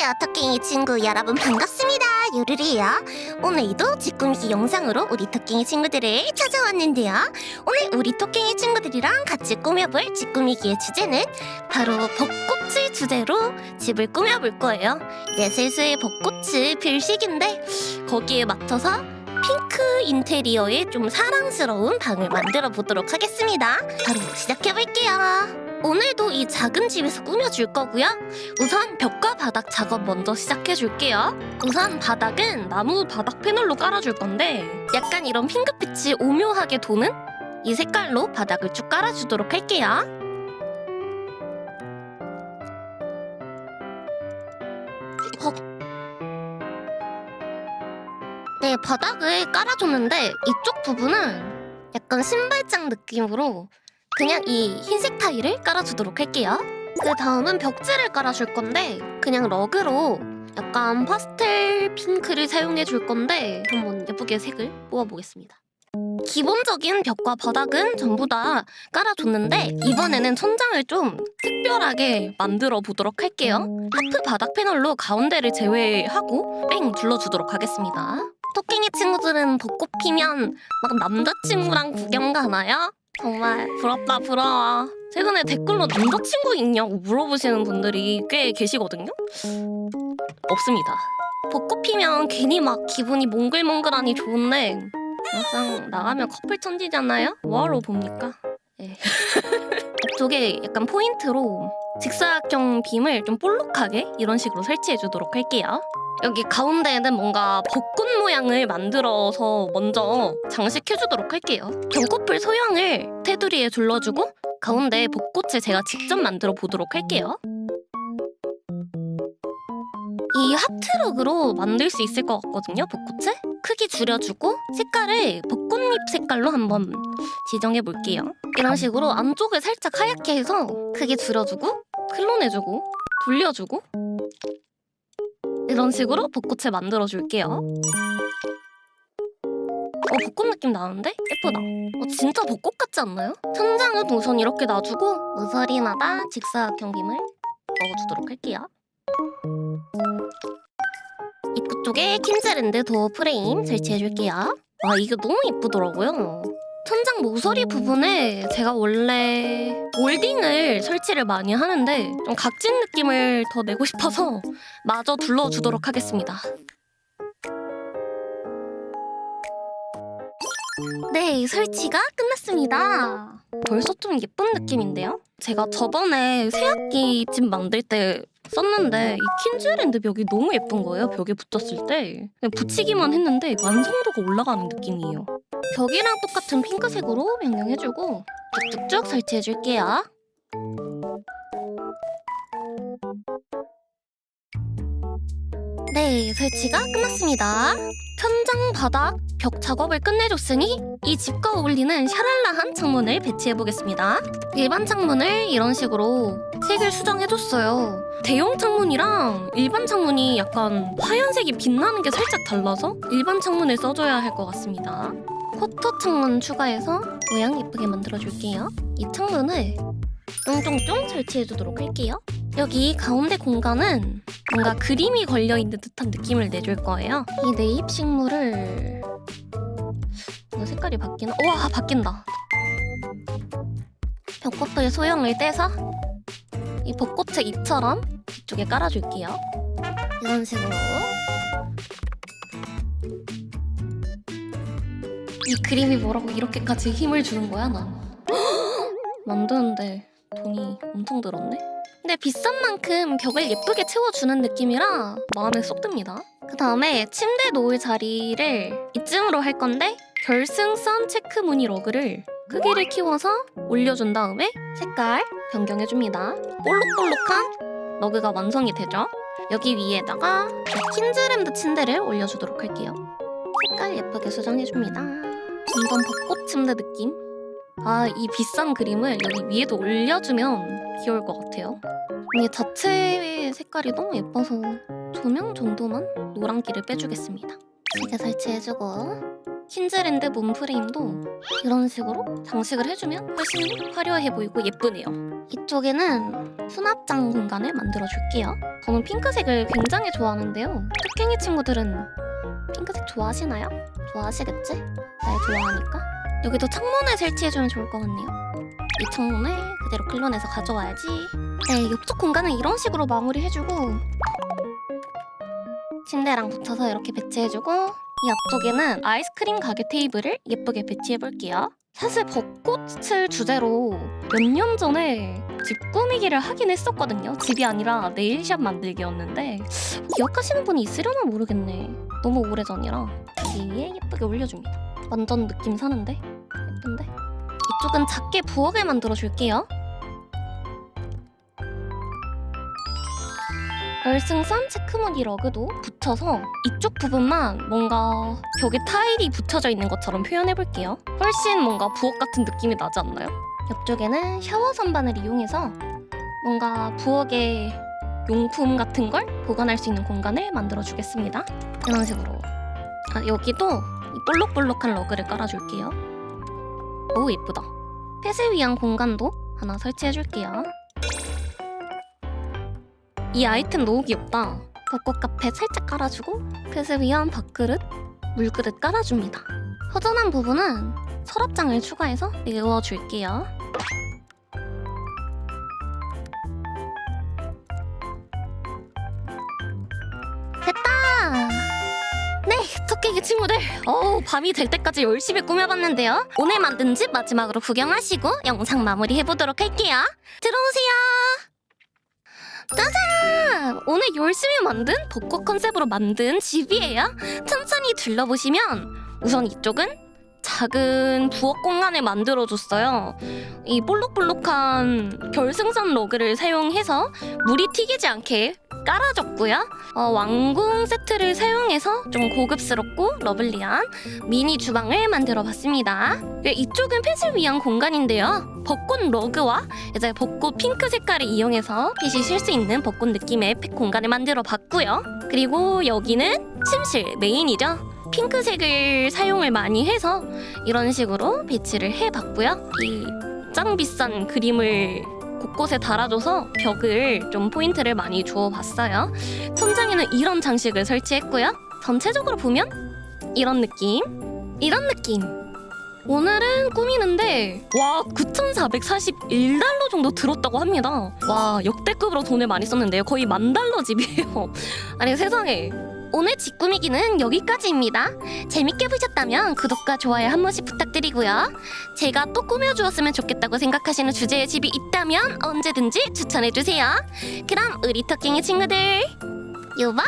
안녕하세요 토끼이 친구 여러분. 반갑습니다 요르리예요. 오늘도 직구미기 영상으로 우리 토끼이 친구들을 찾아왔는데요. 오늘 우리 토끼이 친구들이랑 같이 꾸며볼 직구미기의 주제는 바로 벚꽃을 주제로 집을 꾸며볼 거예요. 이제 슬슬 벚꽃을 필 시기인데 거기에 맞춰서 핑크 인테리어의 좀 사랑스러운 방을 만들어 보도록 하겠습니다. 바로 시작해 볼게요 오늘도 이 작은 집에서 꾸며줄 거고요 우선 벽과 바닥 작업 먼저 시작해 줄게요. 우선 바닥은 나무 바닥 패널로 깔아줄 건데 약간 이런 핑크빛이 오묘하게 도는 이 색깔로 바닥을 쭉 깔아주도록 할게요. 헉. 네, 바닥을 깔아줬는데 이쪽 부분은 약간 신발장 느낌으로 그냥 이 흰색 타일을 깔아주도록 할게요. 그 다음은 벽지를 깔아줄 건데 그냥 러그로 약간 파스텔 핑크를 사용해 줄 건데 한번 예쁘게 색을 뽑아보겠습니다. 기본적인 벽과 바닥은 전부 다 깔아줬는데 이번에는 천장을 좀 특별하게 만들어 보도록 할게요. 하프 바닥 패널로 가운데를 제외하고 뺑 둘러주도록 하겠습니다. 토끼이 친구들은 벚꽃 피면 막 남자친구랑 구경 가나요? 정말 부럽다 부러워. 최근에 댓글로 남자친구 있냐고 물어보시는 분들이 꽤 계시거든요. 없습니다. 벚꽃 피면 괜히 막 기분이 몽글몽글하니 좋은데 막상 나가면 커플 천지잖아요. 뭐하러 봅니까? 예. 쪽에 약간 포인트로 직사각형 빔을 좀 볼록하게 이런 식으로 설치해 주도록 할게요. 여기 가운데에는 뭔가 벚꽃 모양을 만들어서 먼저 장식해 주도록 할게요. 경코풀 소형을 테두리에 둘러주고 가운데 벚꽃을 제가 직접 만들어 보도록 할게요. 이 하트록으로 만들 수 있을 것 같거든요, 벚꽃을? 크기 줄여주고 색깔을 벚꽃잎 색깔로 한번 지정해 볼게요. 이런 식으로 안쪽을 살짝 하얗게 해서 크기 줄여주고 클론해주고 돌려주고 이런 식으로 벚꽃을 만들어 줄게요. 어, 벚꽃 느낌 나는데? 예쁘다. 어, 진짜 벚꽃 같지 않나요? 천장은 우선 이렇게 놔주고 모서리마다 직사각형 빔을 넣어주도록 할게요. 입구 쪽에 킨즈랜드 도어 프레임 설치해줄게요. 아 이게 너무 이쁘더라고요. 천장 모서리 부분에 제가 원래 몰딩을 설치를 많이 하는데 좀 각진 느낌을 더 내고 싶어서 마저 둘러주도록 하겠습니다. 네, 설치가 끝났습니다. 벌써 좀 예쁜 느낌인데요? 제가 저번에 새학기 집 만들 때 썼는데 이 킨즈랜드 벽이 너무 예쁜 거예요. 벽에 붙었을 때 그냥 붙이기만 했는데 완성도가 올라가는 느낌이에요. 벽이랑 똑같은 핑크색으로 변경해주고 쭉쭉쭉 설치해줄게요. 네, 설치가 끝났습니다. 천장, 바닥, 벽 작업을 끝내줬으니 이 집과 어울리는 샤랄라한 창문을 배치해 보겠습니다. 일반 창문을 이런 식으로 색을 수정해줬어요. 대형 창문이랑 일반 창문이 약간 하얀색이 빛나는 게 살짝 달라서 일반 창문을 써줘야 할 것 같습니다. 포토 창문 추가해서 모양 예쁘게 만들어줄게요. 이 창문을 쫑쫑쫑 설치해주도록 할게요. 여기 가운데 공간은 뭔가 그림이 걸려있는 듯한 느낌을 내줄 거예요. 이 네잎 식물을 색깔이 바뀌나? 우와 바뀐다. 벽꽃의 소형을 떼서 이 벚꽃의 잎처럼 뒤쪽에 깔아줄게요. 이런 식으로 이 그림이 뭐라고 이렇게까지 힘을 주는 거야 난 만드는데 돈이 엄청 들었네 근데 비싼 만큼 벽을 예쁘게 채워주는 느낌이라 마음에 쏙 듭니다. 그 다음에 침대 놓을 자리를 이쯤으로 할 건데 결승선 체크 무늬 러그를 크기를 키워서 올려준 다음에 색깔 변경해줍니다. 볼록볼록한 러그가 완성이 되죠? 여기 위에다가 킨즈랜드 침대를 올려주도록 할게요. 색깔 예쁘게 수정해줍니다. 완전 벚꽃 침대 느낌? 아 이 비싼 그림을 여기 위에도 올려주면 귀여울 것 같아요 이게 자체 색깔이 너무 예뻐서 조명 정도만 노란기를 빼주겠습니다 시계 설치해주고 킨즈랜드 몸 프레임도 이런 식으로 장식을 해주면 훨씬 화려해 보이고 예쁘네요. 이쪽에는 수납장 공간을 만들어 줄게요. 저는 핑크색을 굉장히 좋아하는데요. 특행이 친구들은 핑크색 좋아하시나요? 좋아하시겠지? 날 좋아하니까. 여기도 창문을 설치해주면 좋을 것 같네요. 이 창문을 그대로 클론해서 가져와야지. 네, 옆쪽 공간은 이런 식으로 마무리해주고 침대랑 붙여서 이렇게 배치해주고 이 앞쪽에는 아이스크림 가게 테이블을 예쁘게 배치해볼게요. 사실 벚꽃을 주제로 몇 년 전에 집 꾸미기를 하긴 했었거든요. 집이 아니라 네일샵 만들기였는데 기억하시는 분이 있으려나 모르겠네. 너무 오래전이라 이 위에 예쁘게 올려줍니다. 완전 느낌 사는데? 예쁜데? 이쪽은 작게 부엌을 만들어 줄게요. 열승선 체크무늬 러그도 붙여서 이쪽 부분만 뭔가 벽에 타일이 붙여져 있는 것처럼 표현해볼게요. 훨씬 뭔가 부엌 같은 느낌이 나지 않나요? 옆쪽에는 샤워 선반을 이용해서 뭔가 부엌에 용품 같은 걸 보관할 수 있는 공간을 만들어 주겠습니다. 이런 식으로. 아, 여기도 이 볼록볼록한 러그를 깔아줄게요. 오, 예쁘다. 펫을 위한 공간도 하나 설치해줄게요. 이 아이템 너무 귀엽다. 벚꽃 카페 살짝 깔아주고 펫을 위한 밥그릇, 물그릇 깔아줍니다. 허전한 부분은 서랍장을 추가해서 메워줄게요. 친구들. 어우, 밤이 될 때까지 열심히 꾸며봤는데요. 오늘 만든 집 마지막으로 구경하시고 영상 마무리 해보도록 할게요. 들어오세요! 짜잔! 오늘 열심히 만든 벚꽃 컨셉으로 만든 집이에요. 천천히 둘러보시면 우선 이쪽은 작은 부엌 공간을 만들어줬어요. 이 볼록볼록한 결승선 러그를 사용해서 물이 튀기지 않게 깔아줬고요. 어, 왕궁 세트를 사용해서 좀 고급스럽고 러블리한 미니 주방을 만들어 봤습니다. 네, 이쪽은 펫을 위한 공간인데요. 벚꽃 러그와 이제 벚꽃 핑크 색깔을 이용해서 펫이 쉴 수 있는 벚꽃 느낌의 펫 공간을 만들어 봤고요. 그리고 여기는 침실 메인이죠. 핑크색을 사용을 많이 해서 이런 식으로 배치를 해봤고요. 이 짱 비싼 그림을 곳곳에 달아줘서 벽을 좀 포인트를 많이 주어봤어요. 천장에는 이런 장식을 설치했고요. 전체적으로 보면 이런 느낌, 이런 느낌. 오늘은 꾸미는데 와 9,441달러 정도 들었다고 합니다. 와 역대급으로 돈을 많이 썼는데요. 거의 만 달러 집이에요. 아니 세상에. 오늘 집 꾸미기는 여기까지입니다. 재밌게 보셨다면 구독과 좋아요 한 번씩 부탁드리고요. 제가 또 꾸며주었으면 좋겠다고 생각하시는 주제의 집이 있다면 언제든지 추천해주세요. 그럼 우리 토끼의 친구들 유바!